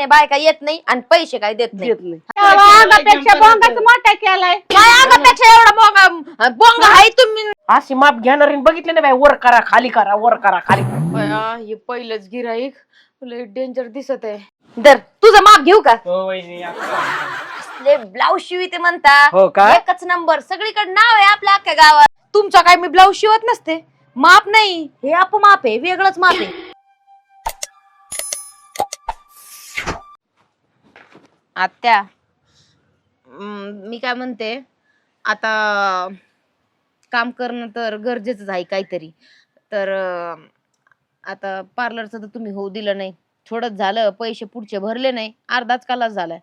नाही बायका येत नाही आणि पैसे काय देत नाही. देत नाही. अंगापेक्षा बोंगाच मोठा केलाय. काय अंगापेक्षा एवढा बोंगा बोंगा आहे तुम्ही. अशी माप घेणारी बघितले ना बाई वर करा खाली करा वर करा खाली करा. बया, हे पहिलंच गिराईक लय डेंजर दिसत आहे. दर तुझं माप घेऊ का? ब्लाऊज शिविते म्हणता. हो का? एकच नंबर सगळीकडे नाव आहे आपल्या अख्ख्या गावात. तुमचा काय मी ब्लाऊज शिवत नसते. माप नाही. हे अपमाप आहे वेगळंच माप आहे. आत्या मी काय म्हणते आता काम करणं तर गरजेचंच आहे काहीतरी. तर अं, आता पार्लरचं तर तुम्ही होऊ दिलं नाही. थोडंच झालं पैसे पुढचे भरले नाही अर्धाच कालाच झालाय.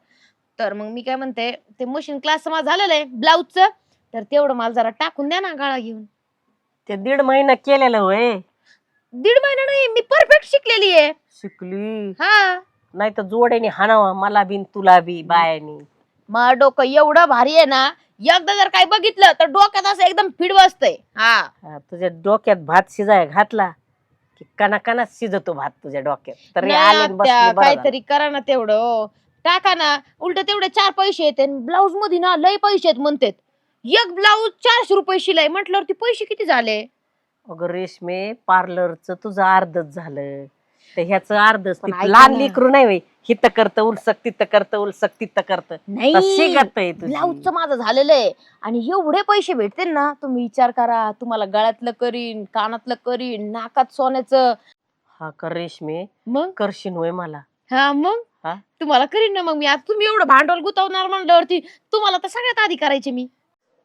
तर मग मी काय म्हणते ते मशीन क्लास माझं झालेलं आहे ब्लाऊजचं तर तेवढं मला जरा टाकून द्या ना गाळा घेऊन. ते दीड महिना केलेलं होय. दीड महिना नाही मी परफेक्ट शिकलेली आहे. शिकली. हा. नाही तर जोड्याने हाणावा मला बिन तुला बी बायानी. मग डोकं एवढं भारी आहे ना एकदा जर काय बघितलं तर डोक्यात असं एकदम फिड बसतंय. हा. हा, तुझ्या डोक्यात भात शिजाय घातला की कना कना शिजतो भात तुझ्या डोक्यात. तरी नाही आले न बसले आत्या, बरं झालं. काहीतरी करा ना तेवढं हो. टाका ना उलट तेवढे चार पैसे येते ब्लाऊजमध्ये ना लय पैसे आहेत म्हणतात. एक ब्लाऊज चारशे रुपये शिलाई म्हटल्यावरती पैसे किती झाले? अगं रेशमे पार्लरचं तुझं अर्धच झालं. तर ह्याचं पण ऐका लहान ना. लेकरू नाही वय हित करतं उलसक तिथं करतं उलसक तिथं करतं. नाही. शिकत आहे ब्लाऊजचं माझं झालेलं आहे. आणि एवढे पैसे भेटते ना तुम्ही विचार करा. तुम्हाला गळ्यातलं करीन कानातलं करीन नाकात सोन्याचं. हा कर रेशमे. मग? करशील होय मला. हा मग? हा? तुम्हाला करीन ना मग मी. आता तुम्ही एवढं भांडवल गुतवणार म्हणल्यावरती तुम्हाला तर सगळ्यात आधी करायचे मी.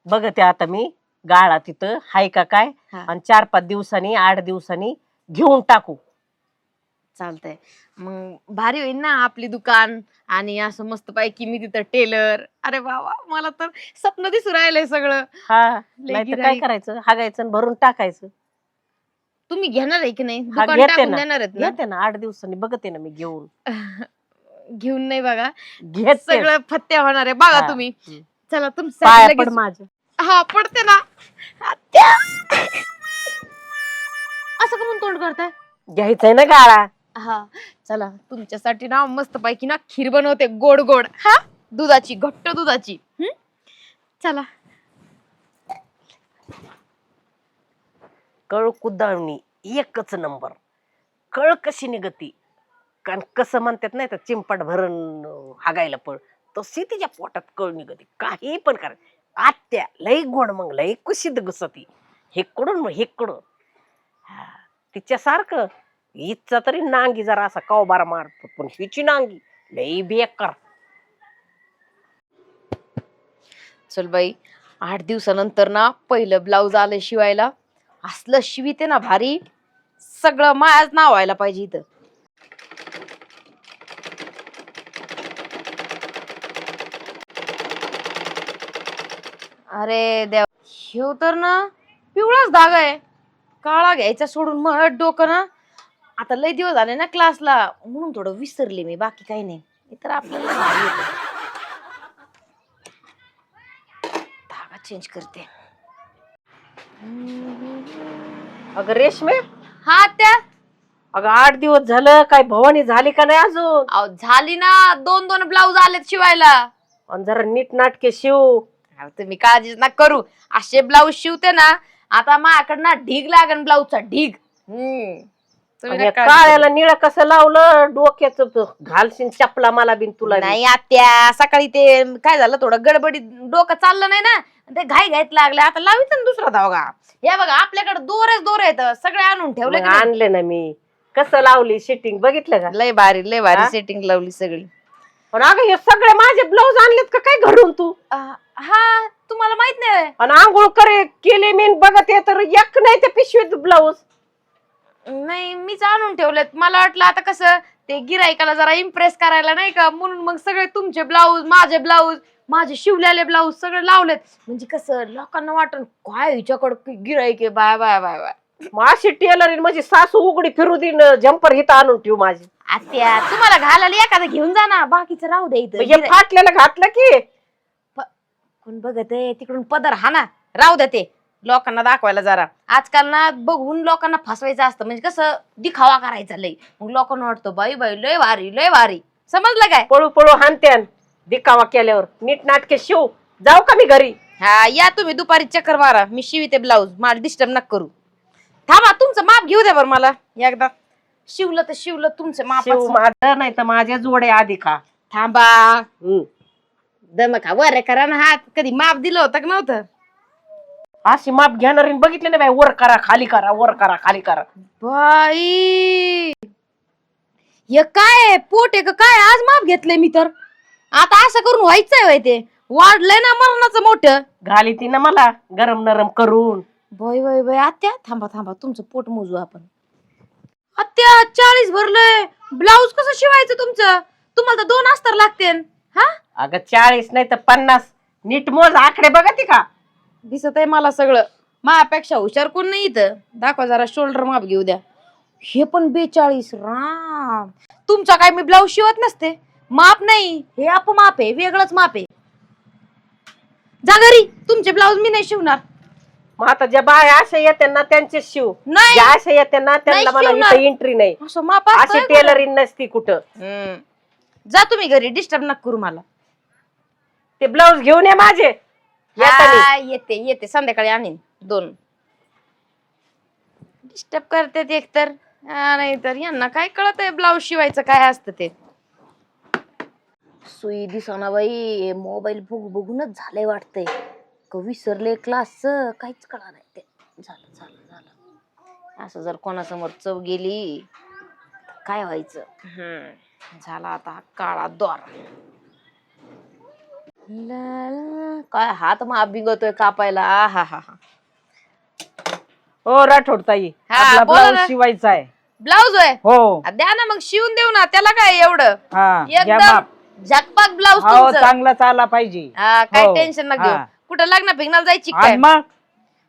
बघते आता मी गाळा तिथं. हाय का काय? हा. आणि चार पाच दिवसांनी आठ दिवसांनी घेऊन टाकू. चालतंय. मग भारी होईल ना आपली दुकान आणि असं मस्त पैकी मी तिथं टेलर अरे बाबा मला तर स्वप्न दिसू राहिलंय सगळं. हा लय नाही तर काय गिऱ्हाईक. करायचं? हागायचं आणि भरून टाकायचं. तुम्ही घेणार आहे की नाही? हा, दुकान घेते टाकून ना. देणार आहेत ना? घेते ना आठ दिवसांनी बघते ना मी घेऊन. घेऊन नाही बघा. घेते सगळं फत्ते होणार आहे. बघा हा. तुम्ही. हम्म. चला तुमचं पाया पड माझ्या हा पडते ना. आत्या! असं का म्हणून तोंड करताय? घ्यायचंय ना गाळा. हा. चला तुमच्यासाठी ना मस्त पैकी ना खीर बनवते गोड गोड. हा? दुधाची घट्ट दुधाची. हम्म? चला. कळ कुदावणी एकच नंबर. कळ कशी निगती कारण कसं म्हणतात नाही तर चिंपाट भरण अं, हागायला पण तशी तिच्या पोटात कळ निगती काही पण कर. आत्या लई गोड मग लई कुशीत घुसती. हेकडून मग हेकडून. हा, तिच्यासारखं. हिचा तरी नांगी जरा असा कवबारा मारतो पण हिची नांगी लई बेकार. चल बाई आठ दिवसानंतर ना पहिलं ब्लाऊज आलं शिवायला. असलं शिविते ना भारी. सगळं मायाच नाव व्हायला पाहिजे इथं. अरे देव शिव तर ना पिवळाच धागा आहे. काळा घ्यायचा सोडून मग डोकं ना. आता लय दिवस झाले ना क्लासला म्हणून थोडं विसरले मी बाकी काही नाही. तर आपल्याला भारी येतं. धागा चेंज करते. अगं रेशमे? हा त्या अगं आठ दिवस झालं काय भवानी झाली का नाही अजून? अहो, झाली ना. दोन दोन ब्लाऊज आलेत शिवायला. आणि जरा नीट नाटके शिव. अहो, तुम्ही काळजीच ना करू. असे ब्लाऊज शिवते ना आता माझ्याकडनं ढीग लागन ब्लाऊजचा ढीग. हम्म. आणि काळ्याला निळं कसं लावलं डोक्याच घालशील चपला मला बिन तुला. बी. नाही आत्या सकाळी ते काय झालं थोडं गडबडीत डोकं चाललं नाही ना ते घाई घाईत लागले. आता लावित ना दुसरा धावगा हे बघा आपल्याकडे दोरेच दोरे आहेत सगळे आणून ठेवले मग आणले ना मी. कसं लावली शिटिंग बघितलं का? लय भारी लय भारी? सेटिंग लावली सगळी. पण अगं हे सगळे माझे ब्लाऊज आणलेत का? काय घरून तू? अं, हा तुम्हाला माहीत नाही? आणि आंघोळ करे केले मी न बघत ये तर एक नाही ते पिशवीत ब्लाऊज नाही मीच आणून ठेवलेत. मला वाटलं आता कसं ते गिरायकाला जरा इम्प्रेस करायला नाही का? म्हणून मग सगळे तुमचे ब्लाऊज माझे ब्लाऊज माझे शिवलेले ब्लाऊज सगळे लावलेत. म्हणजे कसं लोकांना वाटन काय हिच्याकडे गिराईक आहे? Bye bye bye bye. अशी टेलर माझी सासू उघडी फिरू दिन जम्पर हिथं आणून ठेवू माझी. आत्या तुम्हाला घालायला एखादं घेऊन जा ना. बाकीचं राहू दे इथं. गिऱ्हाईक- फाटलेलं घातलं की? कोण बघत आहे? तिकडून पदर हा ना राहू द्या ते. लोकांना दाखवायला जरा. आजकाल ना बघून लोकांना फसवायचं असतं. म्हणजे कसं दिखावा करायचा लय मग लोकांना वाटतं बाई बाई लय भारी लय भारी. समजलं काय? पळू पळू हानत्यान दिकावा केल्यावर. नीट नाटके शिव. जाऊ का मी घरी? हा या तुम्ही दुपारी चक्कर मारा. मी शिविते ब्लाऊज. मला डिस्टर्ब नका करू. थांबा तुमचं माप घेऊ द्या बरं मला. एकदा. शिवलं तर शिवलं तुमचं माप शिव माझं नाही तर माझ्या जोड्या आधी खा. थांबा. हम्म. दम खा वर करा ना हात. कधी माप दिलं होतं का नव्हतं? अशी माप घेणारी बघितले ना बाई वर करा खाली करा वर करा खाली करा. बाई! हे काय आहे? पोट आहे का काय? आज माप घेतलंय मी तर. आता असं करून व्हायचंय होय ते. वाढलंय ना मरणाचं मोठं. घाली ती ना मला गरम नरम करून. बाय बाय बाय आत्या थांबा थांबा तुमचं पोट मोजू आपण. आत्या चाळीस भरलंय. ब्लाऊज कसं शिवायचं तुमचं? तुम्हाला तर दोन अस्तर लागते हा? अगं चाळीस नाही तर पन्नास. नीट मोज आकडे बघा ती का? दिसत आहे मला सगळं. माझ्यापेक्षा हुशार कोण नाही इथं? दाखवा जरा शोल्डर माप घेऊ द्या. हे पण बेचाळीस राम. तुमचा काय मी ब्लाऊज शिवत नसते. माप नाही. हे आप माप आहे वेगळंच माप आहे. जा घरी. तुमचे ब्लाऊज मी नाही शिवणार. मग आता ज्या बाय अशा येते ना त्यांचे शिव. नाही. ज्या अशा येते ना त्यांना नाही मला शिवणार. इथं एंट्री नाही. असं माप अशी का? टेलरिंग नसती कुठं. हम्म. जा तुम्ही घरी डिस्टर्ब नका करू मला. ते ब्लाऊज घेऊन ये माझे. येतानी. हा, येते येते. संध्याकाळी आणीन दोन. डिस्टर्ब करतात एकतर हा, नाही तर यांना काय कळत आहे? ब्लाऊज शिवायचं काय असतं ते? सुई दिसना बाई मोबाईल बघ बघूनच झालंय वाटतंय. क विसरले क्लासचं काहीच कळा नाही ते. झालं झालं झालं. असं जर कोणासमोर चव गेली काय व्हायचं? हम्म. झाला आता हा काळा द्वार ला ला. काय हात माप बिगतोय कापायला. आ हा हा हा. हो राठोड ताई. हा, आपला बोला ब्लाऊज ना. शिवायचा आहे ब्लाऊज आहे हो. आ, द्या ना मग शिवून देऊ ना. त्याला काय एवढं? हा घ्या एकदम. झकपाक ब्लाऊज हो तुमचं. चांगला चाला पाहिजे. हा, काय हो. टेन्शन नका घेऊ. हा. कुठं लग्न फिग्नाला जायची काय? आणि मग?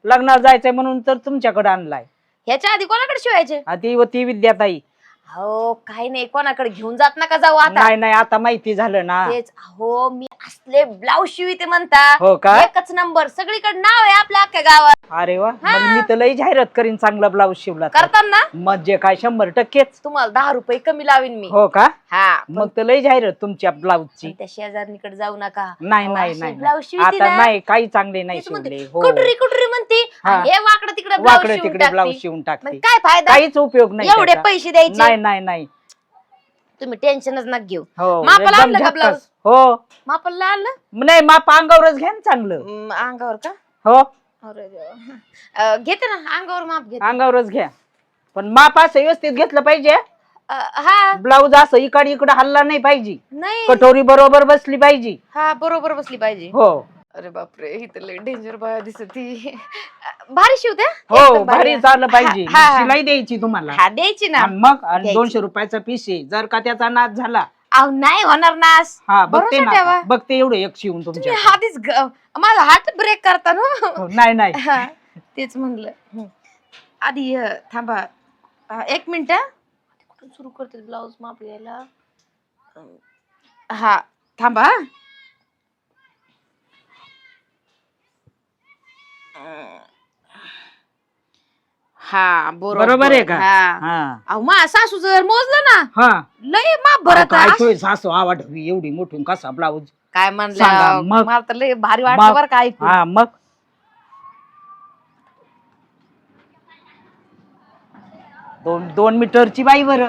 लग्नाला जायचंय म्हणून तर तुमच्याकडे आणलाय. ह्याच्या आधी कोणाकडे शिवायचे? आ ती व ती विद्याताई. हो काही नाही. कोणाकडे घेऊन जात नका जाऊ आता. नाही नाही. आता माहिती झालं ना. तेच. हो मी असले ब्लाऊज शिविते म्हणता. हो का? एकच नंबर. सगळीकडे नाव आहे आपल्या अख्ख्या गावात. अरे वा. मग मी तर लई जाहिरात करीन चांगला ब्लाऊज शिवला तर. करताना? म्हणजे काय? शंभर टक्केच. तुम्हाला दहा रुपये कमी लावीन मी. हो का? हा मग तर लई जाहिरात तुमच्या ब्लाऊजची. त्या शेजारणीकडे जाऊ नका. नाही नाही नाही ब्लाऊज नाही. शिवते आता ना. नाही काही चांगले नाही तेच म्हणते, शिवले. हो. कुटरी कुटरी म्हणते. हा. आणि हे वाकडं तिकडे ब्लाऊज वाकडे शिवून तिकडे ब्लाऊज टाकते. शिवून मग टाकते. काय फायदा? काहीच उपयोग नाही एवढे त्याचा. पैसे द्यायचे? नाही नाही नाही. तुम्ही टेन्शनच नका घेऊ. हो मापाला एकदम आणलं का झक्कास. ब्लाऊज? हो. मापाला आणलं नाही माप अंगावरच घ्या ना चांगलं. म, अंगावर का? हो. अरे देवा. अं, घेते ना अंगावर माप घेते. अंगावरच घ्या. पण माप असं व्यवस्थित घेतलं पाहिजे. अं, हा. ब्लाऊज असं इकडे इकडे हल्ला नाही पाहिजे. नाही. कटोरी बरोबर बसली पाहिजे. हा बरोबर बसली पाहिजे. हो. अरे बापरे ही तर लय डेंजर बाया दिसत. ती भारी शिवते हो? एकदम भारी. चाललं पाहिजे. हा, हा. शिलाई द्यायची तुम्हाला. हा द्यायची ना. आणि मग आणि द्यायची. दोनशे रुपयाचा पीस आहे. जर का त्याचा नाच झाला अहो नाही होणार हा बघते भरोसा ठेवा. ना बघते एवढं एक शिवून तुम्ही तुमच्या आधीच ग- माझा हार्ट ब्रेक करता ना हो, नाही नाही हा, तेच म्हणलं. आधी अ, थांबा अ, एक मिनिट हा. कुठून सुरू करते ब्लाऊज माप घ्यायला हा थांबा हा. अं, हा बरोबर. आहे का? हा. हा. अहो मा सासू जर मोजलं ना हा. लय माप भरत काय आहे. तोय सासू आवाढवी एवढी मोठून कसा ब्लाऊज काय सांगा, म्हणलं मग? मला तर लय भारी वाटलं मग? बरं का ऐकून. हा मग. दोन दोन मीटरची बाई बर.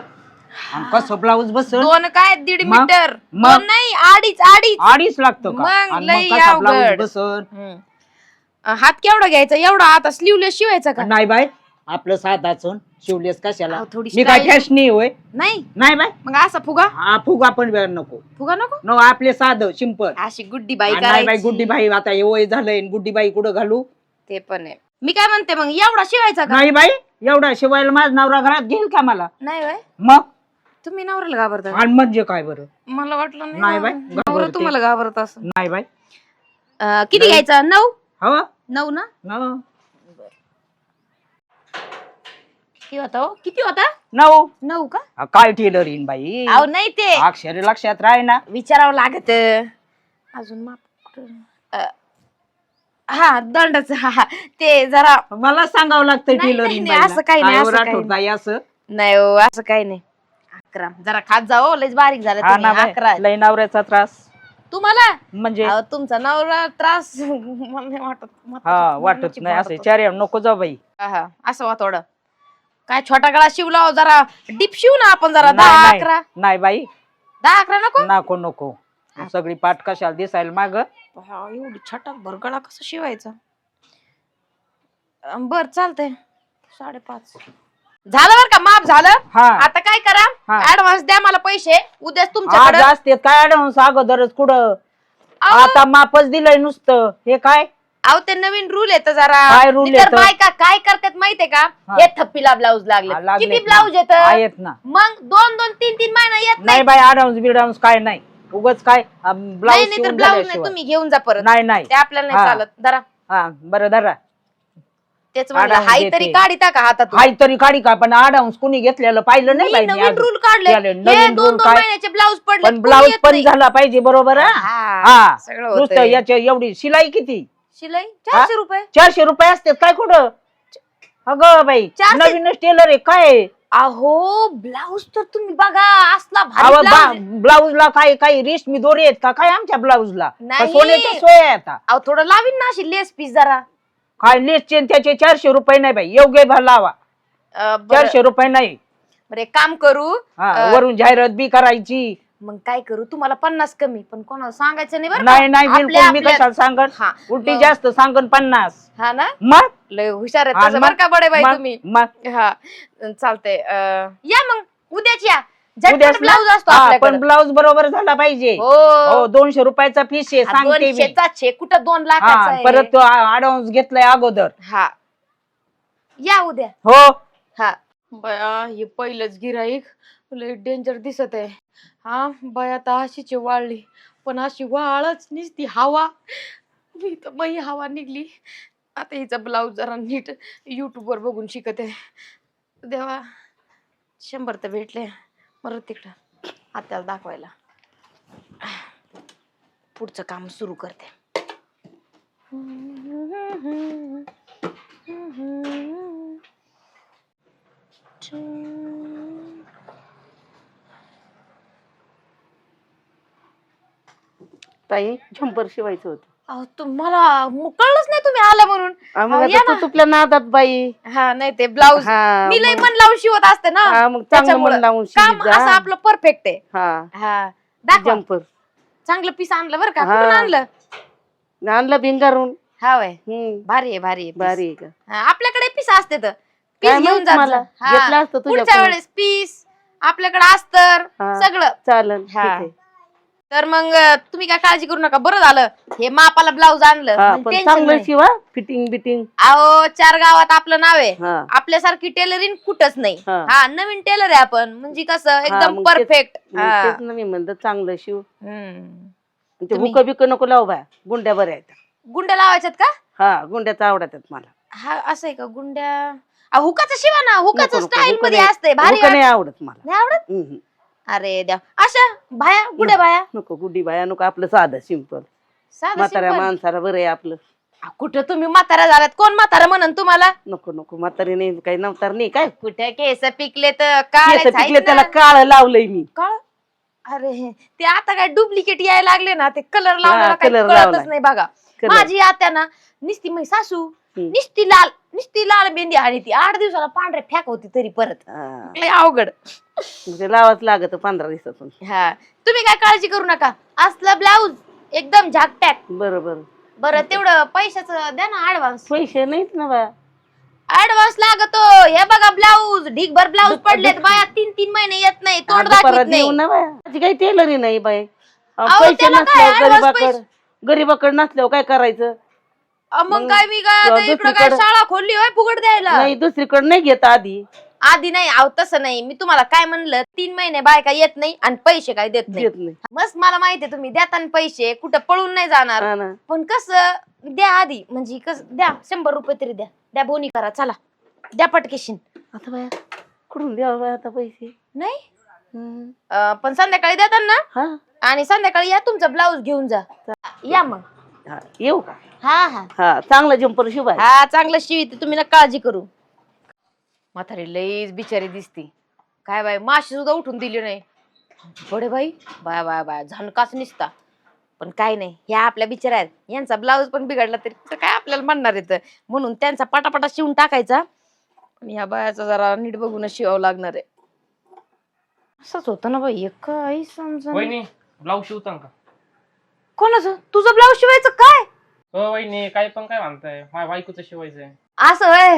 कसं ब्लाऊज बसल? दोन काय? दीड मग? मीटर. मग? दोन नाही अडीच अडीच. अडीच लागतो का? मग आणि लई मग कसा अवघड. ब्लाऊज बसल? हम्म. अं, हात केवढा घ्यायचा? एवढा आता स्लीवलेस शिवायचा का? नाही बाय आपलं साधाच शिवलेस कशाला? अहो, मी काय style. फॅशनी होय. नाही. नाही बाय. मग असा फुगा? हा फुगा पण वेळ नको. फुगा नको? न आपले साधं सिंपल अशी गुड्डी बाई नाही बाई करायची. गुड्डी बाई आता हे वय झालंय गुड्डी बाई कुठं घालू? ते पण आहे. मी काय म्हणते मग एवढा शिवायचा का? नाही बाई एवढा शिवायला माझ नवरा घरात घेईल का मला? नाही बाय. मग? तुम्ही नवऱ्याला घाबरता आणि म्हणजे काय बरं? मला वाटलं नाही नाही बाई, नवरा. तुम्हाला घाबरत असं नाही बाई किती घ्यायचा? नऊ? हो. नऊ ना? किती होता हो? किती होता? नऊ. नऊ का? हा, काय टेलर येईन बाई? अहो नाही ते. अक्षर लक्षात राह ना. विचारावं लागत. अजून माप कुठं? अ, हा दंडच. हा हा. ते जरा मला सांगावं लागतं नाही, टेलर नाही, असं काही नाही, असं काही बाई असं? नाही. हो असं काही नाही. अकरा. जरा खात जाओ लयच बारीक झालं हा तुम्ही. ना बाई, अकरा. लय नवऱ्याचा त्रास. तुम्हाला? म्हणजे? अहो, तुमचा नवरा त्रास. मला नाही वाटत. हा वाटत नाही असे. चार नको जाऊ बाई. हा, हा, असं वा थोडं. काय छोटा गळा शिवला हो, जरा डीप शिव ना आपण जरा नाही, दहा नाही. अकरा. नाही. बाई. दहा अकरा नको? नको नको. सगळी पाठ कशाला दिसायला माग? हा, एवढी छटाक भर गळा कसं शिवायचा? अं, बर चालतंय. साडेपाच. झालं बर का? माप झालं. हा. आता काय करा? हा. ऍडव्हान्स द्या मला पैसे. उद्याच आज तुमच्याकडे असते काय ऍडव्हान्स अगोदरच कुठं? अहो. आता मापच दिलंय नुसतं. हे काय? अहो ते नवीन रूल येतं जरा काय rule नाहीतर येतं? बायका काय करतात माहितीये का हा. हे थप्पीला ब्लाऊज लागले लागलेत किती ना. ब्लाऊज येत आहेत ना मग दोन दोन तीन तीन महिना येत नाही नाही बाई ऍडव्हान्स बिडाऊन्स काय नाही उगाच काय नाही ब्लाऊज नाही तर शिवून ब्लाऊज नाही झाल्याशिवाय. तुम्ही घेऊन जा परत नाही नाही ते आपल्याला नाही हा. चालत जरा हा बरं धरा तेच म्हणलं आडावून हाय देते. तरी काढिता का हातात हाय तरी काढी का पण ऍडव्हान्स कुणी घेतलेलं पाहिलं नाही बाई मी नवीन अजून. रूल काढले नवीन दोन rule दोन काय? महिन्याचे ब्लाऊज पडले पण ब्लाऊज पण झाला पाहिजे बरोबर हा? हा सगळं नुसतं होतंय. याच्या एवढी शिलाई किती शिलाई? चारशे रुपये. चारशे रुपये असते काय कुठं? अगं बाई चारशे- नवीनच टेलर आहे काय? अहो ब्लाऊज तर तुम्ही बघा असला भारी अहो ब्लाऊजला काय काही रेशमी दोरे आहेत का? काय आमच्या ब्लाऊजला? नाही. सोन्याच्या सोय आहे आता? अहो थोडं लावीन ना अशी लेस पीस जरा. काय लेसचे न त्याचे चारशे रुपये नाही बाई योग्य भर लावा. अं, बरं. चारशे रुपये नाही. बरं, एक काम करू. हा अं, वरून जाहिरात बी करायची. मग काय करू? तुम्हाला पन्नास कमी पण कोणाला सांगायचं नाही बरं नाही का? नाही आपल्या- बिलकुल मी आपल्या- कशाला सांगन? हा. उलटी मग- जास्त सांगन पन्नास. हा ना? मग? लय हुशार हा, आहे तसं बरं का बडे बाई मग- तुम्ही? मग? हा. चालतंय. अं, या मग. उद्याच या. उद्याच झटपट ना? ब्लाऊज असतो हा, आपल्याकडे. पण ब्लाऊज बरोबर झाला पाहिजे. हो. हो दोनशे रुपयाचा फीस आहे सांगते कुठं दोन लाखाचा हा आहे? परत तो ऍडव्हान्स घेतलाय अगोदर. हा. या उद्या. हो. हा. बया हे पहिलंच गिराईक लय डेंजर दिसत आहे. हा बया तर वाळली पण अशी वाळच निसती हवा. मी तर मही हवा निघली. आता हिचा ब्लाऊज जरा नीट यूट्यूबवर बघून शिकत आहे. देवा शंभर तर भेटले. बरं तिकडं. आत्याला दाखवायला. पुढचं काम सुरू करते. ताई झंपर शिवायचं होतं अहो, तुम्हाला मग कळलंच नाही तुम्ही आला म्हणून हा, मग अहो, आता या तू ना. तुपल्या नादात बाई हा नाही ते ब्लाऊज हा, मी लय मग- मन लावून शिवत असते ना हा, मग चांगलं त्याच्यामुळं मन लावून काम शिवीत जा. असं आपलं परफेक्ट आहे हा हा दाखवा जम्पर चांगलं पीस आणलं बरं का हा. कुठून आणलं आणलं भिंगारून हा वय हम्म भारी आहे भारी आहे piece. भारी आहे का हा, आपल्याकडे पीस असते तर काय पीस घेऊन माहीत जात मला. जा. घेतलं हा. असतं पुढच्या. वेळेस पीस आपल्याकडे अस्तर हा. सगळं चालन ठीक हा. आहे तर मग तुम्ही काय काळजी करू नका. बरं झालं. हे मापाला ब्लाऊज आणलं. हा, म्हणजे पण tension चांगलं नाही. शिवा फिटिंग बिटिंग अहो चार गावात आपलं नाव आहे. हा. आपल्यासारखी टेलरिंग कुठंच नाही. हा. हा नवीन टेलर आहे आपण. म्हणजे कसं एकदम मग तेच- परफेक्ट मग तेच ना मी म्हणलं चांगलं शिव. ते तुम्ही- हुक बिक नको लावू बाय. गुंड्या बऱ्या आहेत. गुंड्या लावायच्यात का? हा गुंड्याच आवडतात मला. हा असं आहे का? गुंड्या अहो, हुकाचं शिवा ना. हुकाचं नको, नको, स्टाईल मध्ये नाही- असते भारी नाही आवडत मला. नाही आवडत? हम्म. अरे द्या अशा भाया गुड्या भाया? नको गुड्डी बाया नको आपलं साधं सिंपल साधं म्हाताऱ्या simple. माणसाला बरं आहे आपलं. आ, कुठं तुम्ही म्हाताऱ्या झाल्यात कोण म्हातारा म्हणन तुम्हाला? नको नको म्हातारी नाही काही नव्हता नाही काय? कुठे केस पिकले तर केस काळे पिकले त्याला काळ लावलंय मी. काळ? अरे ते आता काय डुप्लिकेट यायला लागले ना ते कलर काही color कळतच लावलाय. नाही बघा. माझी आत्या ना निस्ती मै सासू. निस्ती लाल निस्ती लाल मेहंदी आणि ती आठ दिवसाला पांढरे फॅक होती तरी परत. हा. लय अवघड. लावाच लागत पंधरा दिवसातून. हा. तुम्ही काय काळजी करू नका. असलं ब्लाऊज एकदम झाकटॅक बरोबर. बरं तेवढं पैशाचं द्या ना ऍडव्हान्स पैसे नाहीत ना बा. ऍडव्हान्स लागतो. हे बघा ब्लाऊज. ढीगभर ब्लाऊज दुप- पडलेत. दुप- बाया तीन तीन महिने येत नाही. तोंड दाखवत नाही. ना बाया काही टेलरी नाही बाई. अहो, पैसे त्याला काय नसल्यावर advance गरीबाकड पैसे? गरीबाकड नसल्यावर काय करायचं? अ, मग मग काय मी काय आता इकडं काय दुसरीकडं- शाळा खोलली होय फुकट द्यायला? नाही दुसरीकडे नाही घेत आधी. आधी नाही आव तसं नाही. मी तुम्हाला काय म्हणलं तीन महिने बायका येत नाही आणि पैसे काय देत नाही. घेत नाही. मस्त मला माहितीये तुम्ही देताना पैसे कुठं पळून नाही जाणार. हा ना. पण कसं द्या आधी. म्हणजे कस द्या शंभर रुपये तरी द्या. द्या बोनी करा चला. द्या पटकेशीन. आता बाया कुठून द्यावं बाया आता पैसे? नाही. हम्म. अं, पण संध्याकाळी देतात ना. हा. आणि संध्याकाळी या तुमचा ब्लाऊज घेऊन जा. या मग. हा येऊ का? हा हा. हा चांगला जम्पर शिवाय हा चांगलं शिवित तुम्ही ना काळजी करू. म्हातारी लईच बिचारी दिसती. काय बाय माशी सुद्धा उठून दिली नाही. बडे बाई बाय बाय बाय झणकाच निसता. पण काय नाही ह्या आपल्या बिचाऱ्या आहेत. यांचा ब्लाऊज पण बिघडला तरी कुठं काय आपल्याला म्हणणार येतं म्हणून त्यांचा पटापटा शिवून टाकायचा. आणि ह्या बायाचा जरा नीट बघूनच शिवावं लागणार आहे. असंच होतं ना बाई एक काही समजा वहिनी ब्लाऊज शिवता का? कोणाचं? तुझं ब्लाऊज शिवायचं काय? हो वहिनी काय पण काय म्हणताय? माझ्या बायकोचं शिवायचंय. असं होय?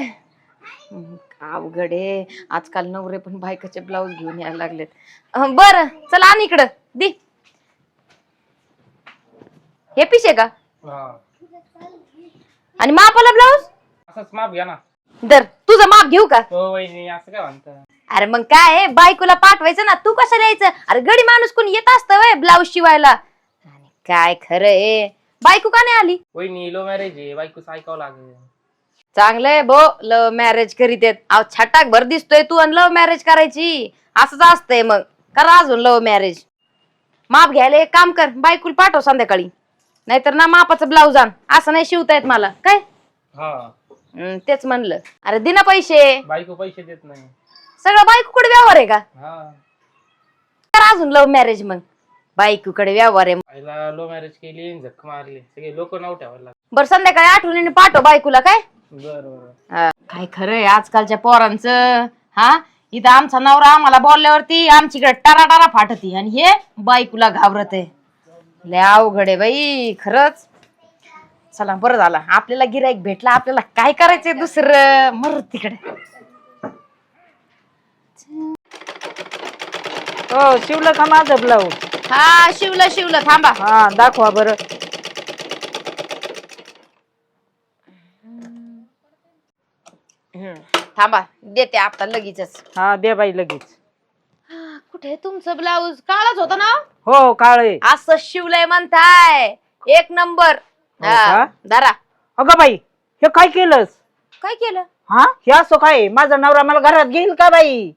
हम्म, अवघड आहे. आजकाल नवरे पण बायकाचे ब्लाऊज घेऊन यायला लागलेत. अं, बरं चला आण इकडं. दे. हे पिशे का? हा. आणि मापाला ब्लाऊज असंच माप घ्या ना. दर तुझं माप घेऊ का? हो वहिनी असं काय म्हणताय? अरे मग काय आहे, बायकोला पाठवायचं ना तू कसं यायचं? अरे गडी माणूस कोणी येत असतं वय ब्लाऊज शिवायला. आणि काय खरं आहे बायको का नाही आली? वहिनी लो मॅरेज आहे. बायकोचं ऐकावं लागेल. चांगलंय भो लव्ह मॅरेज करीत आहेत. अहो छटाक भर दिसतोय तू आणि लव्ह मॅरेज करायची. असंच असतंय मग. करा अजून लव्ह मॅरेज माप घ्यायला एक काम कर. बायकुल पाठव संध्याकाळी. नाहीतर ना मापाचं ब्लाऊज आण. असं नाही शिवता येत मला. काय? हा. हम्म, तेच म्हणलं. अरे दिना पैसे. बायको पैसे देत नाही. सगळं बायकोकडे व्यवहार आहे का? हा. करा अजून लव्ह मॅरेज मग. बायकोकडे व्यवहार आहे. आईला लो मॅरेज केली आणि झक मारली. सगळे लोक नाव ठेवायला लागले. बरं संध्याकाळी आठवणीने पाठव बायकोला काय? बरं बरं. हा, काय खरंय आजकालच्या पोरांचं हा? इथं आमचा नवरा आम्हाला बोलल्यावरती आमच्याकडे टारा टारा फाटती आणि हे बायकोला घाबरत आहे. लय अवघड आहे बाई खरंच. चला बरं झालं. आपल्याला गिराईक भेटला आपल्याला काय करायचंय दुसरं? मर तिकडे. हो शिवलं का माझं ब्लाऊज हा शिवलं शिवलं. थांबा. हा दाखवा बरं. हम्म, थांबा देते आता लगेचच. हा दे बाई लगेच. कुठे तुमचं ब्लाऊज? काळाच होता ना? हो काळे असं शिवलंय म्हणताय. एक नंबर. हो का? दारा अगं बाई हे काय केलंस? काय केलं? हा हे असं काय? माझा नवरा मला घरात घेईल का बाई?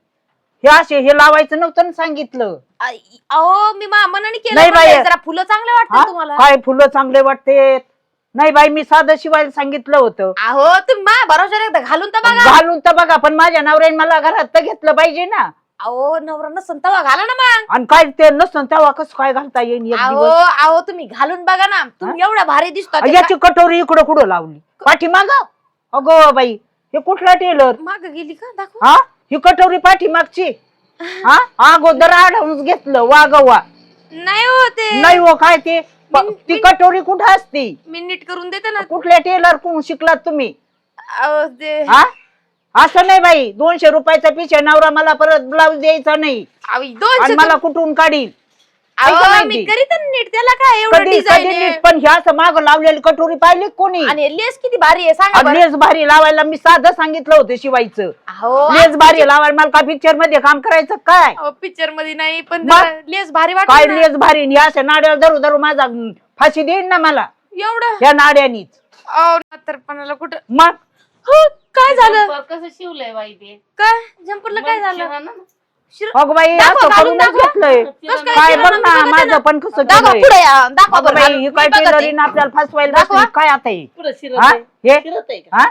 हे असे हे लावायचं नव्हतं ना सांगितलं. आई, अहो मी मा मनाने केलं नाही बाई. जरा फुलं चांगले हा? वाटतात तुम्हाला. काय फुलं चांगले वाटते नाही बाई मी साधं शिवायला सांगितलं होतं. अहो तुम्ही मा एकदा घालून तर बघा. घालून तर बघा पण माझ्या नवऱ्याने मला घरात तर घेतलं पाहिजे ना. अहो नवरा नसन तवा घाला ना मग. आणि काय ते नसतं तेव्हा कसं काय घालता एक अहो दिवस? अहो तुम्ही घालून बघा ना. तुम्ही एवढा भारी दिसतो याची कटोरी इकडं कुठं लावली? पाठीमाग? अगो बाई हे कुठला टेलर? माग गेली का? दाखव. हा? ही कटोरी पाठीमागची. हा? अगोदर आढळून घेतलं वागवा नाही हो ते. नाही हो काय ते? प- मी- ती कटोरी कुठं असती? मी नीट करून देते ना. कुठल्या टेलर कोण शिकलात तुम्ही? अहो हा? असं नाही बाई दोनशे रुपयाचा पिछे नवरा मला परत ब्लाऊज द्यायचा नाही. अहो, आणि दोनशे मला कुठून काढील? अहो, ऐका मी माहिती. करीत ना नीट. त्याला काय एवढं कधी डिझाईन कधी नीट पण ह्या असं माग लावलेली कटोरी पाहिली का कोणी? आणि लेस किती भारी आहे सांगा बरं. लेस भारी लावायला मी साधं सांगितलं होतं शिवायचं. अहो लेस भारी लावायला मला का पिक्चरमध्ये काम करायचं काय? पिक्चरमध्ये नाही पण मग? जरा लेस भारी काय वाटत लेस भारी? आणि ह्या अशा नाड्यावर धरू धरू माझा अं, फाशी देईन ना मला. एवढं? ह्या नाड्यानीच. अहो म्हातारपणाला कुठं मग हो, काय झालं? कसं शिवलंय बाई ते? काय? जम्परला काय झालं? शिर- अगं बाई दाखवा, असं घालून करूनच दाखवा. घेतलंय कसं काय काय शिरलं बघ नंतर ना बघा माझं. पण कसं दाखवा केलंय. पुढे या, दाखवा अगं बरं, बाई घालून. ही मी काय बघते. टेलरीनं आपल्याला फसवायला दाखवा. बसली. काय आता हे? पुढं शिरत हा? आहे. हे शिरत आहे का? हा?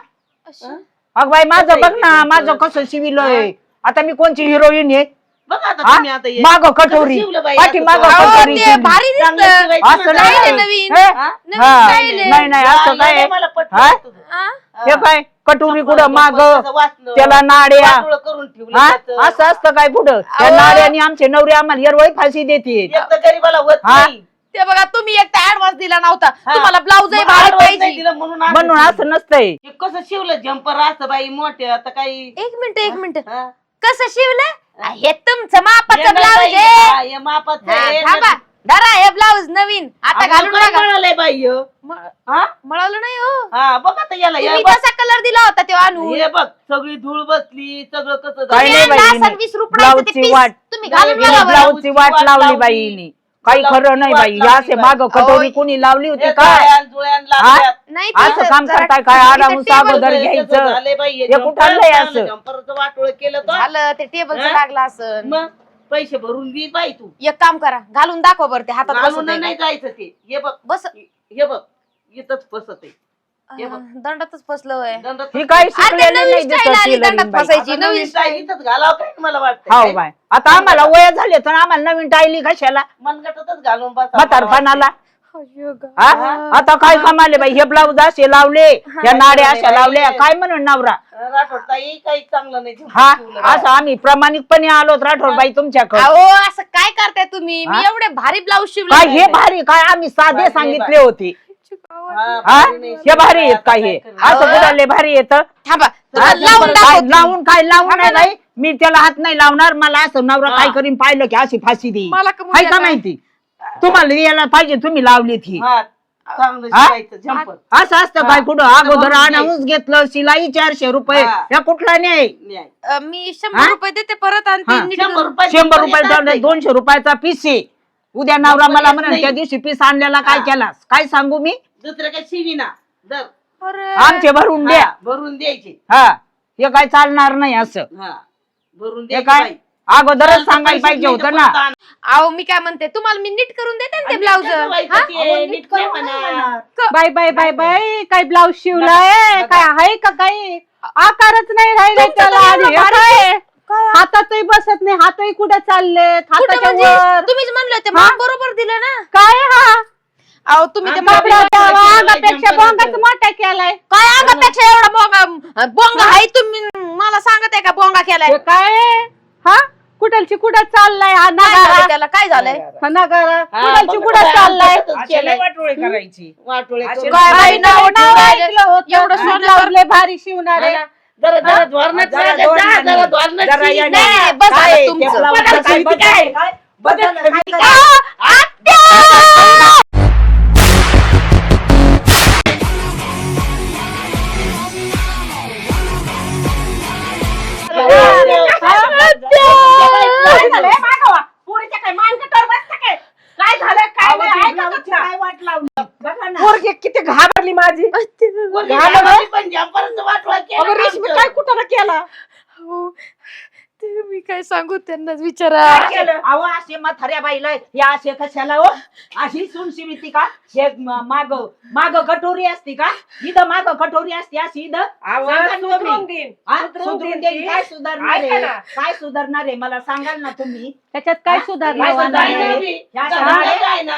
असं. अगं बाई माझं कसं बघ ना? माझं कसं शिविलंय आता मी कोणची हिरोईन आहे बघा आता? तुम्ही आता हे. माग कसं कटोरी शिवलं बाई पाठी असं माग? अहो, कटोरी ते शिवली. भारी चांगलं दिसतं. शिवायचं असं. नाही नाही नवीन. हे? हा? नवीन हा. style आहे. नाही नाही असं काय या, मला पटलं हा? तुझं. हा? हे काय कटोरी कुठं माग. त्याला नाड्या करून ठेवलं हा? असं असतं काय पुढं त्या अहो. नाड्यानी आमचे नवरे आम्हाला हिरवळी फाशी देते एक तर गरीबाला होत हा? नाही. ते बघा तुम्ही एक तर ऍडव्हान्स दिला नव्हता. तुम्हाला ब्लाऊज मग भारी advance नाही पाहिजे दिलं म्हणून असं म्हणून शिवलं. असं नसतंय हे कसं शिवलं जम्पर असं बाई मोठे आता काही एक मिनिट एक मिनिट हा? कसं शिवलं हे तुमचं हे मापाचं नाही ब्लाऊज बाई, आहे हा, हे मापाचं हा, आहे. थांबा धरा हे ब्लाऊज नवीन आता घालून काय बघा बाई हे? म- हा? मळालं नाही हो हा बघ आता याला तुम्ही बघ तसा कलर दिला होता तेव्हा आणून हे बघ सगळी धूळ बसली सगळं कसं काय तुम्ही नाही झालं. बाई, आणला हिने असाल वीस रुपयाचं ते ब्लाऊजची piece. वाट. तुम्ही घालून नाही, बघा बरं. ब्लाऊजची वाट लावली. बाईनी काही खरं नाही बाई असे. माग कटोरी कोणी लावली होती काय जुळ्यान- जुळ्यान लागल्यात. नाही असं ते काम जरा- करताय काय इथं आराम table अगोदर घ्यायचं. कसं झालंय बाई, हे हे कुठं जम्पर आणलंय चांगलं, असं? जम्परचं वाटोळं केलं तर झालं ते टेबलचं हा? लागलं असं मग पैसे भरून दे बाई तू. एक काम करा घालून दाखवा बरं ते हातात घालून नाही का? जायचं ते. हे बघ बस. हे बघ इथंच बसत आहे. हे बघ. दंडातच फसलं होय ही काय आता शिकलेली नवीन नाही style दिसत आली टेलरिंग दंडात बाई. फसायची नवीन style. घालावं काय मला वाटतं हो बाय. आता आम्हाला वय झाले तर आम्हाला नवीन टायली कशाला? मनगटातच घालून बसा. म्हातारपणाला. गा. हा? आता काय कमाले बाई? हे ब्लाऊज असे लावले या नाड्या अशा लावल्या. काय म्हणून नवरा? राठोडताई काही चांगलं नाही हा असं आम्ही प्रामाणिकपणे आलो राठोड बाई तुमच्याकडे. अहो असं काय करताय तुम्ही? मी हा? एवढे भारी ब्लाऊज शिवले काय हे भारी? काय आम्ही साधे भारी, सांगितले होते. हा, हा? भारी नाही. हे भारी आहेत काय हे? असं कुणाले भारी येत थांबा तुम्हाला लावून दाखवते. लावून काय लावून नाही. बाई? मी त्याला हात नाही लावणार. मला असं नवरा हा. काय करीन पाहिलं की अशी फाशी देईल मला कबूल हाय का येतं. माहिती? तुम्हाला यायला पाहिजे तुम्ही लावली ती हा, चांगलं हा? शिवायचं झंपर असं असतं. काय कुठं अगोदर म्हणून आणून घेतलं शिलाई चारशे रुपये हा. या कुठला नाही न्याय. अ, मी शंभर हा? रुपये देते परत आणि हा. ते नीट शंभर करून- रुपये शंभर. दोनशे रुपयाचा पीस आहे उद्या नवरा मला म्हणून नाही. त्या दिवशी पीस आणलेला काय हा. केलास काय सांगू मी दुसरं काही शिवीना दर अरे. आमचे भरून द्या हा, भरून द्यायचे हा हे काय चालणार नाही असं हा भरून हे द्यायचे काय बाई. अगोदरच चालतं सांगायला पाहिजे होतं ना. अहो मी काय म्हणते तुम्हाला मी नीट करून देते ना ते ते, म्हणा. बाय बाय बाय बाय काय ब्लाऊज शिवलाय? काय आहे का काही? आकारच नाही राहिले तुमचं त्याला आणि हे काय? हातातही बसत नाही हातही कुठे चाललेत? हाताच्या म्हणजे? वर. तुम्हीच म्हणले होते हा? मग बरोबर दिलं ना. काय हा? अहो तुम्ही ते बापरा केलंय, अंगापेक्षा जंपर बोंगाच. मोठा केलाय. काय अंगापेक्षा एवढा बोंगा बोंगा आहे तुम्ही? मला सांगत आहे का बोंगा केलाय? हे काय? हा? कुठलची कुठं चाललाय हा नगारा त्याला काय झालंय हा नगारा कुठलची कुठं चाललाय. वाटोळी करायची वाटोळे असे करून. काय बाई आम्ही नाव नाव ठेवून राहिले. ऐकलं होतं. एवढं सोनं भारी शिवणारे ना. जरा धोरणात धोरणात. नाही, बस तुमचं. ब्लाऊज बदल काय शिवी बदल? काय? काय? बदल काय आ, काय? माझी पोरगी झालं पण केलं अगं रेशमी आमचं. काय कुठं केला हो. ते मी काय सांगू त्यांनाच विचारा काय केलं? अहो असे म्हाताऱ्या बाईला या असे कशाला हो अशी सुनशी भीती का हे माग माग कटोरी असती का इथं माग कटोरी असते अशी इथं सांगा ना तुम्ही. हा? सुधरून देईन. काय सुधारणार ऐका आहे ना. काय सुधारणार आहे मला सांगाल ना तुम्ही त्याच्यात काय? सुधारणा होणार नाही?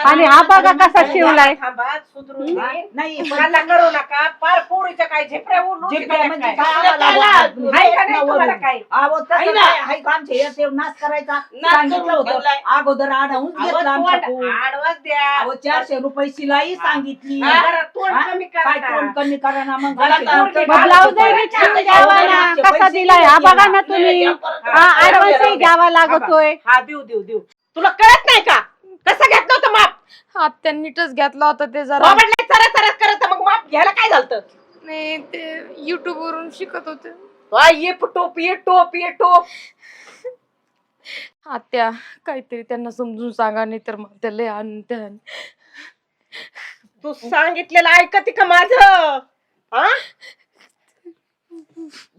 आणि हा बघा कसा शिवलाय थांबा सुधरून? देईन. नाही पण मला करू नका पार पोरीच्या काय झेपऱ्या उडून जे गेल्या काय म्हणजे काय? काय आम्हाला काय वाटलं? आहे का नाही नवरून. तुम्हाला काय? अहो, तसं आहे ना. काय आहे का आमच्या याचे नाश करायचा नाश सांगितलं करून होतं ठेवलाय. अगोदर आढळून अहो, घेतलं तोंड आमच्याकडून. आडवाच द्या चारशे रुपये शिलाई सांगितली हा, जरा तोंड हा? कमी काय करा तोंड कमी करा ना मग ब्लाऊज द्यावा ना कसा पैसे दिलाय हा बघा ना. तुम्ही हा, ऍडव्हान्सही घ्यावा लागतोय हा देऊ देऊ देऊ. तुला कळत नाही का? कसं घेतलं होतं माप. आत्या नीटच घेतला होता ते जरा. बाबडले चरा चरा करत मग माप घ्यायला काय झालं नाही ते युट्यूब वरून शिकत होते. ये टोप ये टोप ये टोप. आत्या काहीतरी त्यांना समजून सांगा नाही तर मग त्याला आण त्या तू सांगितलेलं ऐकते का माझ? हा?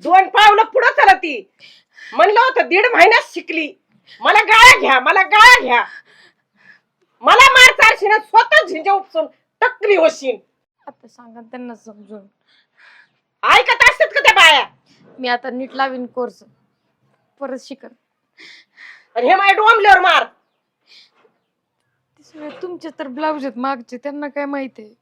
दोन पावलं पुढं चला ती म्हणलं होतं दीड महिन्यात शिकली. मला गाळ्या घ्या मला गाळ्या घ्या. मला मार चारशे स्वतः झिंजा उपसून टक्कली होशील आता सांगा त्यांना समजून. ऐकत असतात का त्या बाया? मी आता नीट लावीन कोर्स. परत शिकन. आणि हे माझ्या डोंबल्यावर मार. ते सगळे तुमचे तर ब्लाऊज आहेत मागचे. त्यांना काय माहिती आहे?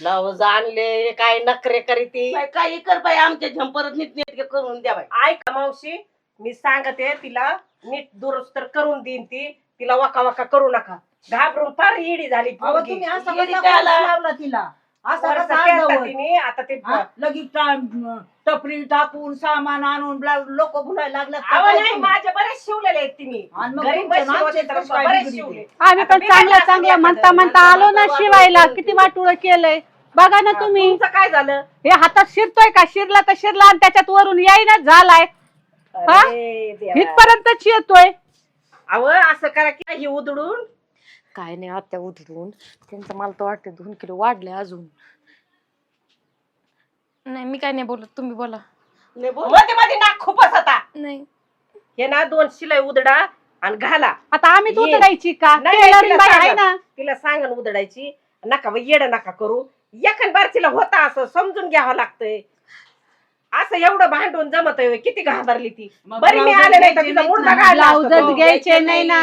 ब्लाऊज आणले काय नखरे करीती? बाई, काही कर बाई आमच्या झंपरच नीट नेटके करून द्या बाई. ऐका मावशी मी सांगते तिला नीट दुरुस्त तर करून देईन ती. तिला वाका वाका करू नका. घाबरून फार इडी झाली अहो, पोरगी. तुम्ही असं येडी कसा काला. कोर्स लावला तिला? असं वरचं कसा केलं अर्धवट? तिने, आता ते हा? लगेच टा- टपरी टाकून सामान आणून लोक बोलायला लागले अहो, नाही माझे बरेच शिवलेले आहेत तिने. आणि मग घरी तुमचे बरेच? शिवले. आम्ही पण चांगलं चांगलं म्हणता म्हणता आलो ना शिवायला किती वाटुळ केलंय. बघा ना तुम्ही. तुमचं काय झालं? हे हातात शिरतोय का? शिरला तर शिरला आणि त्याच्यात वरून येईनच झालाय. हा? अरे देवा. इथपर्यंतच येतोय. अहो असं करा की ही उधळून. काय नाही आत्या उधळून. त्यांचं मला तर वाटतं दोन किलो वाढले अजून. नाही मी काय नाही बोलत. तुम्ही बोला. नाही बोल. मध्ये मध्ये नाक खूपच होता नाही. हे ना दोन शिलाई उधडा आणि घाला. आता आम्ही ये. उतरायची का? नाही, तिला बाई आहे सांगा. ना. तिला सांगा ना उधडायची नका बाई येड नका करू. एखाद बारचीला होता असं समजून घ्यावं लागतंय. असं एवढं भांडून जमत किती घाबरली ती. मग बरी मी आले नाही तर घ्यायचे तिचा नाहीत मुडदा ना. काढला असता ब्लाउजच तो. घ्यायचे नाही ना.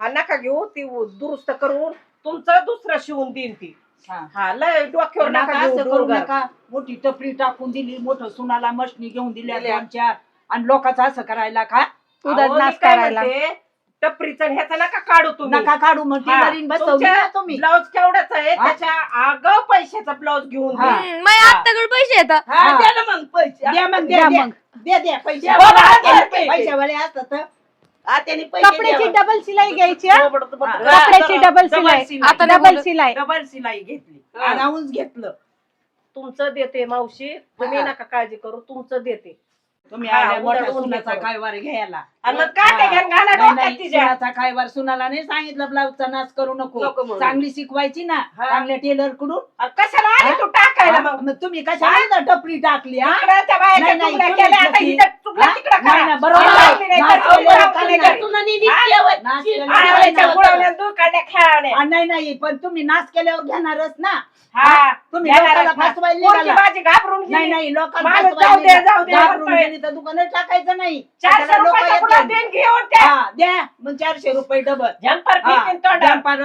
हा नका घेऊ. ती दुरुस्त करून तुमचं दुसरं शिवून देईन ती. हा. हा लय डोक्यावर नका घेऊ असं करू डोंगर. नका. मोठी टपरी टाकून दिली मोठं सुनाला मशनी घेऊन दिल्या चार आणि लोकांचं असं करायला का? नाश करायला. टपरीचा ह्याचा नका काढू तुम्ही नका काढू मग ती हा. वरील बसवली ना तुम्ही ब्लाऊज केवढाच आहे हा? त्याच्या आगाव पैशाचा ब्लाऊज घेऊन हा. माझ्या पैसे येतात हा, हा. द्या ना मग पैसे द्या मग द्या. मग. द्या द्या पैसे द्या. पैशावाले असतात. हा, त्यांनी पैसे कपड्याची. डबल सिलाई घ्यायची हा? हा. कपड्याची डबल सिलाई आता डबल. सिलाई डबल सिलाई घेतली हा. अनाऊन्स घेतलं तुमचं देते मावशी तुम्ही. नका काळजी करू तुमचं देते तुम्ही हा, आल्या मोठ्या उधळून सुनाचा घेतो. काय वार घ्यायला आणि मग काय ते घ्यान घाला नाही, डोक्यात नाही, तिच्या सुनाचा काय वार सुनाला नाही सांगितलं ब्लाऊजचा नाश करू नको नको म्हणून. चांगली शिकवायची ना हा. चांगल्या टेलरकडून कशाला आली? तू टाकायला मग मग तुम्ही कशाला टपरी टाकली हा इकडं त्या बायाच्या नाही, नाही, चुगल्या तुम्ही केल्या, आता घेतली. हिचं तिकडं नाही. नाही, बरोबर आहे. नाच केल्यावर. नाच केल्यावर. आ, पण तुम्ही नाच केल्यावर घेणारच ना हा, तुम्ही ना. फसवायला निघाला. घाबरून नाही गेली. नाही लोकांना माणूस फसवायला जाऊ दे, निघाला. जाऊ दे घाबरून म्हणतोय. गेली तर दुकानात टाकायचं नाही चारशे त्याला लोकं रुपयाचा येतील. पुढं देण घेऊन त्या. हा, द्या मग चारशे रुपये डबल झंपर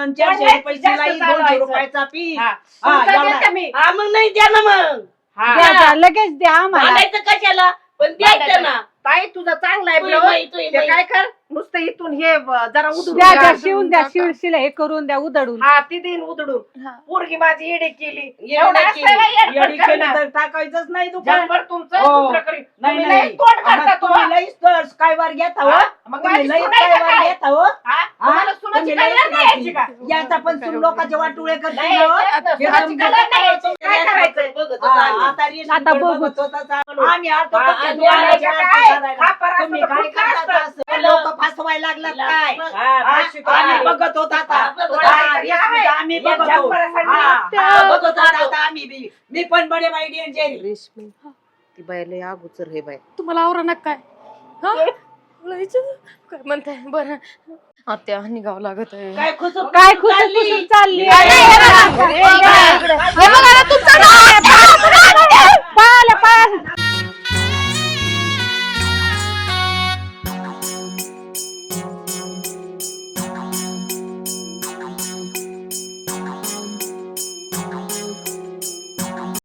चारशे रुपये जास्त शिलाई चालवायचं. दोनशे रुपयाचा पीस हा. हा, तुमचं एवढा. देते मी. हा मग नाही द्या ना मग हा. द्या द्या, लगेच द्या आम्हाला कशाला पण द्यायचं ना ताई तुझा चांगला आहे तुही ब्लाऊज. बाई, तुही ते बाई. काय कर नुसतं इथून हे ब- जरा उधळून द्या. शिवून द्या शिव शिला हे करून द्या उधडून हा ती देईन उधळून. पोरगी माझी येडी केली एवढं केली. असतं का येडपट येडी केली करणार? तर टाकायचंच नाही दुकान तुमचं हो. दुसरं करीन. नाही तुम्ही नाही लई तोंड करता आम्हा- तू, तुम्ही हा? लईच तर स्कायवर घेता हो हा? मग तुम्ही माझी लईच काय? घेता हो याचा पण सून लोकांचे वाटुळे ना हो. हे हा. आता आता. बघत होता चालू. आम्ही आलतो हा? करायला. हा, तुम्ही काय करता. असं? लोक फसवायला लागलात काय. आम्ही बघत होत आता हा. हा, आम्ही बघत होतो. हा. हा, बघत आता आम्ही बी. मी पण बडे बाई डेंजर रेशमी ती बाय लय अगोचर हे बाय तुम्हाला आवरा काय हा विचार- काय म्हणताय बरं आत्या निघावं लागत आहे काय खुसूप काय खुसूप खुसूप चालली पाहिलं पाहिलं